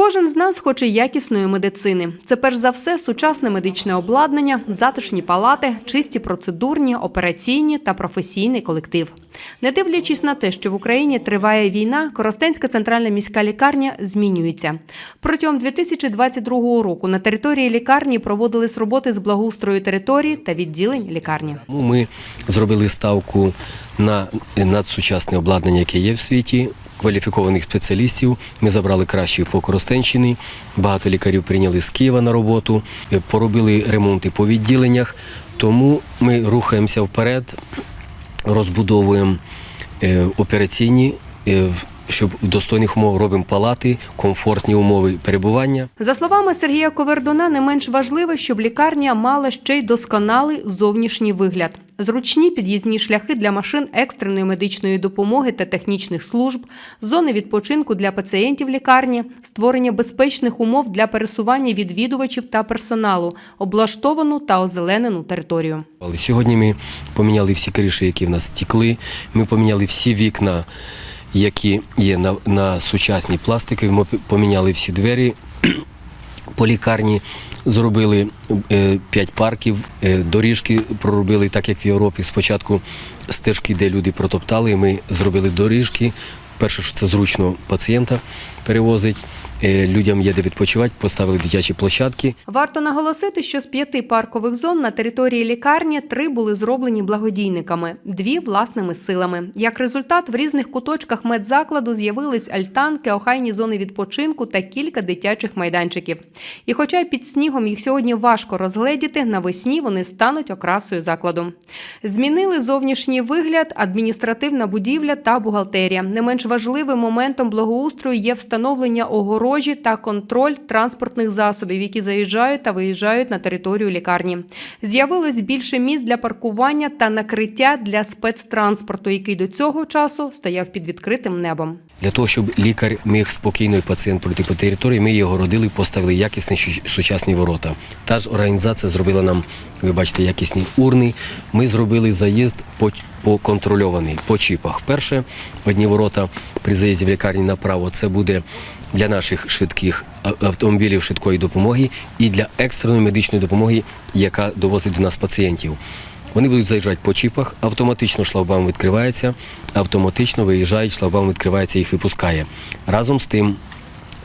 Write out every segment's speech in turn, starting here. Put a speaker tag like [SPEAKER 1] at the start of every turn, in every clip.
[SPEAKER 1] Кожен з нас хоче якісної медицини. Це перш за все сучасне медичне обладнання, затишні палати, чисті процедурні, операційні та професійний колектив. Не дивлячись на те, що в Україні триває війна, Коростенська центральна міська лікарня змінюється. Протягом 2022 року на території лікарні проводились роботи з благоустрою території та відділень лікарні.
[SPEAKER 2] Ми зробили ставку на надсучасне обладнання, яке є в світі, кваліфікованих спеціалістів. Ми забрали кращих по Коростенщині. Багато лікарів прийняли з Києва на роботу, е, поробили ремонти по відділеннях. Тому ми рухаємося вперед, розбудовуємо е, операційні, е, щоб в достойних умов робимо палати, комфортні умови перебування.
[SPEAKER 1] За словами Сергія Ковердуна, не менш важливо, щоб лікарня мала ще й досконалий зовнішній вигляд. Зручні під'їзні шляхи для машин екстреної медичної допомоги та технічних служб, зони відпочинку для пацієнтів лікарні, створення безпечних умов для пересування відвідувачів та персоналу, облаштовану та озеленену територію.
[SPEAKER 2] Сьогодні ми поміняли всі криші, які в нас стікли. Ми поміняли всі вікна, які є на, на сучасній пластикові. Ми поміняли всі двері по лікарні. Зробили е, п'ять парків, е, доріжки проробили, так як в Європі. Спочатку стежки, де люди протоптали. Ми зробили доріжки. Перше, що це зручно пацієнта перевозить. Е, людям є де відпочивати, поставили дитячі площадки.
[SPEAKER 1] Варто наголосити, що з п'яти паркових зон на території лікарні три були зроблені благодійниками, дві власними силами. Як результат, в різних куточках медзакладу з'явились альтанки, охайні зони відпочинку та кілька дитячих майданчиків. І хоча під снігом їх сьогодні важко розгледіти, навесні вони стануть окрасою закладу. Змінили зовнішній вигляд, адміністративна будівля та бухгалтерія. Не менш важливим моментом благоустрою є встановлення огорожі та контроль транспортних засобів, які заїжджають та виїжджають на територію лікарні. З'явилось більше місць для паркування та накриття для спецтранспорту, який до цього часу стояв під відкритим небом.
[SPEAKER 2] Для того, щоб лікар міг спокійно і пацієнт пройти по території, ми його родили, поставили якісні сучасні ворота. Та ж організація зробила нам, ви бачите, якісні урни. Ми зробили заїзд по, по по чіпах. Перше, одні ворота при заїзді в лікарні направо це буде для наших швидких автомобілів швидкої допомоги і для екстреної медичної допомоги, яка довозить до нас пацієнтів. Вони будуть заїжджати по чіпах, автоматично шлагбаум відкривається, автоматично виїжджають, шлагбаум відкривається, їх випускає. Разом з тим.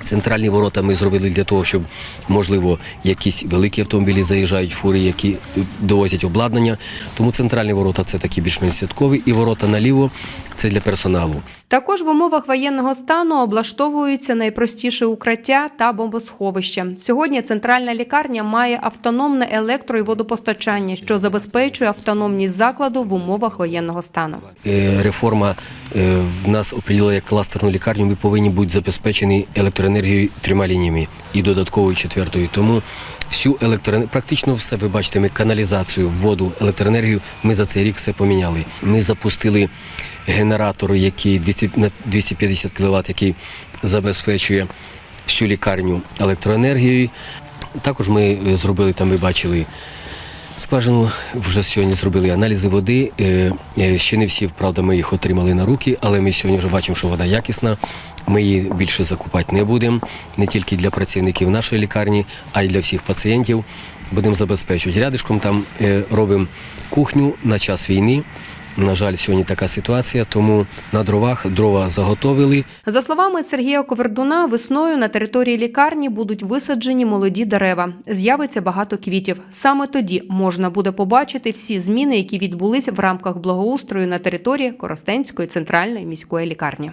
[SPEAKER 2] Центральні ворота ми зробили для того, щоб, можливо, якісь великі автомобілі заїжджають, фури, які е, довозять обладнання. Тому центральні ворота це такі більш-менш святкові, і ворота наліво це для персоналу.
[SPEAKER 1] Також в умовах воєнного стану облаштовуються найпростіше укриття та бомбосховища. Сьогодні центральна лікарня має автономне електро і водопостачання, що забезпечує автономність закладу в умовах воєнного стану.
[SPEAKER 2] Е, Реформа е, в нас оприділила як кластерну лікарню. Ми повинні бути забезпечені електроенергією трьома лініями і додатковою четвертою. Тому всю електроенергію, практично все, ви бачите, ми каналізацію, воду, електроенергію. Ми за цей рік все поміняли. Ми запустили генератор, який 200, на 250 кВт, який забезпечує всю лікарню електроенергією. Також ми е, зробили там, ви бачили. Скважину вже сьогодні зробили аналізи води. Е, е, Ще не всі, правда, ми їх отримали на руки, але ми сьогодні вже бачимо, що вода якісна. Ми її більше закупати не будемо, не тільки для працівників нашої лікарні, а й для всіх пацієнтів. Будемо забезпечувати. Рядишком там робимо кухню на час війни. На жаль, сьогодні така ситуація, тому на дровах дрова заготовили.
[SPEAKER 1] За словами Сергія Ковердуна, весною на території лікарні будуть висаджені молоді дерева. З'явиться багато квітів. Саме тоді можна буде побачити всі зміни, які відбулись в рамках благоустрою на території Коростенської центральної міської лікарні.